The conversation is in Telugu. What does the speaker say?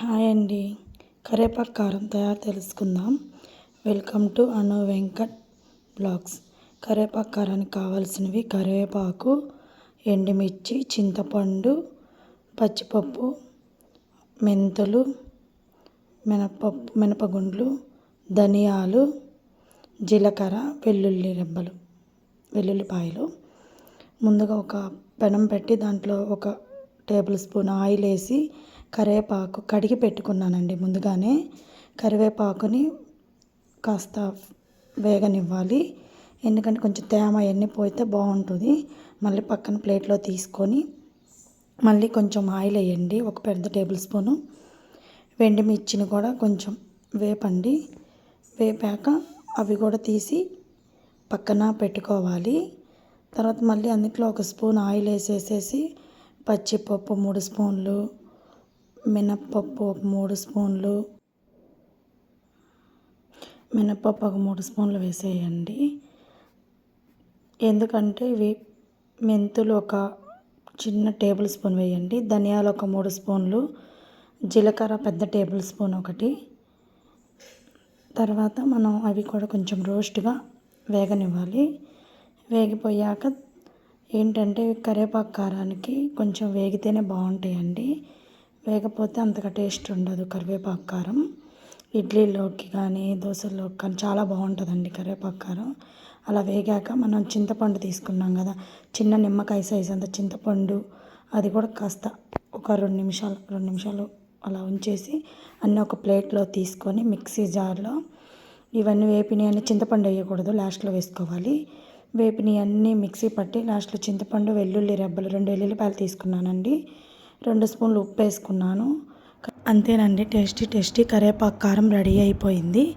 హాయ్ అండి. కరేపాకు కారం తయారు తెలుసుకుందాం. Welcome to Anu Venkat blogs. కరేపాకు కారానికి కావాల్సినవి కరివేపాకు ఎండుమిర్చి చింతపండు పచ్చిపప్పు మెంతులు మినపప్పు మినపగుండ్లు ధనియాలు జీలకర్ర వెల్లుల్లి రెబ్బలు వెల్లుల్లిపాయలు. ముందుగా ఒక పెనం పెట్టి దాంట్లో ఒక టేబుల్ స్పూన్ ఆయిల్ వేసి కరివేపాకు కడిగి పెట్టుకున్నానండి ముందుగానే. కరివేపాకుని కాస్త వేగనివ్వాలి. ఎందుకంటే కొంచెం తేమ అవన్నీ పోతే బాగుంటుంది. మళ్ళీ పక్కన ప్లేట్లో తీసుకొని మళ్ళీ కొంచెం ఆయిల్ వేయండి. ఒక పెద్ద టేబుల్ స్పూను. వెండి మిర్చిని కూడా కొంచెం వేపండి. వేపాక అవి కూడా తీసి పక్కన పెట్టుకోవాలి. తర్వాత మళ్ళీ అందులో ఒక స్పూన్ ఆయిల్ వేసేసేసి పచ్చిపప్పు మూడు స్పూన్లు మినప్పప్పు ఒక మూడు స్పూన్లు మినప్పప్పు ఒక మూడు స్పూన్లు వేసేయండి. ఎందుకంటే ఇవి మెంతులు ఒక చిన్న టేబుల్ స్పూన్ వేయండి. ధనియాలు ఒక మూడు స్పూన్లు జీలకర్ర పెద్ద టేబుల్ స్పూన్ ఒకటి. తర్వాత మనం అవి కూడా కొంచెం రోస్ట్గా వేగనివ్వాలి. వేగిపోయాక ఏంటంటే కరివేపాకు కారానికి కొంచెం వేగితేనే బాగుంటాయండి. వేగపోతే అంతగా టేస్ట్ ఉండదు కరివేపాకు కారం ఇడ్లీలోకి కానీ దోశల్లోకి కానీ చాలా బాగుంటుందండి కరివేపాకు కారం అలా వేగాక మనం చింతపండు తీసుకున్నాం కదా చిన్న నిమ్మకాయ సైజ్ అంత చింతపండు అది కూడా కాస్త ఒక రెండు నిమిషాలు రెండు నిమిషాలు అలా ఉంచేసి అన్నీ ఒక ప్లేట్లో తీసుకొని మిక్సీ జార్లో ఇవన్నీ వేపినాయి అని చింతపండు వేయకూడదు లాస్ట్లో వేసుకోవాలి. వేపిని అన్నీ మిక్సీ పట్టి లాస్ట్లో చింతపండు వెల్లుల్లి రెబ్బలు రెండు వెల్లుల్లిపాయలు తీసుకున్నానండి. రెండు స్పూన్లు ఉప్పు వేసుకున్నాను. అంతేనండి టేస్టీ టేస్టీ కరివేపాకు కారం రెడీ అయిపోయింది.